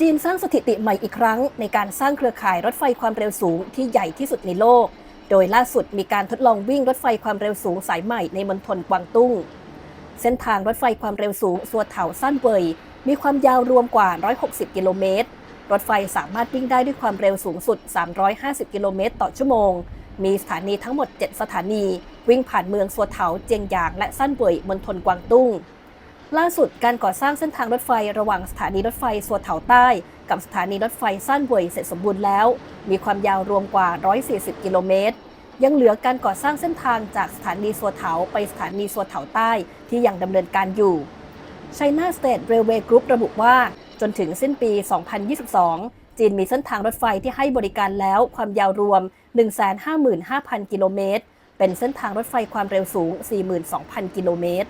จีนสร้างสถิติใหม่อีกครั้ง ในการสร้างเครือข่ายรถไฟความเร็วสูงที่ใหญ่ที่สุดในโลก โดยล่าสุดมีการทดลองวิ่งรถไฟความเร็วสูงสายใหม่ในมณฑลกวางตุ้ง เส้นทางรถไฟความเร็วสูงสัวเถาสั้นเบยมีความยาวรวมกว่า 160 กิโลเมตร รถไฟสามารถวิ่งได้ด้วยความเร็วสูงสุด 350 กิโลเมตรต่อชั่วโมง มีสถานีทั้งหมด 7 สถานี วิ่งผ่านเมืองสัวเถาเจียงหยางและสั้นเบยมณฑลกวางตุ้ง ล่าสุดการก่อสร้างเส้นทางรถไฟระหว่างสถานีรถไฟสัวเถาใต้ กับสถานีรถไฟสั้นเวยเสร็จสมบูรณ์แล้ว มีความยาวรวมกว่า 140 กิโลเมตร ยังเหลือการก่อสร้างเส้นทางจากสถานีสัวเถาไปสถานีสัวเถาใต้ที่ยังดำเนินการอยู่ China State Railway Group ระบุว่าจนถึงสิ้นปี 2022 จีนมีเส้นทางรถไฟที่ให้บริการแล้วความยาวรวม 155,000 กิโลเมตร เป็นเส้นทางรถไฟความเร็วสูง 42,000 กิโลเมตร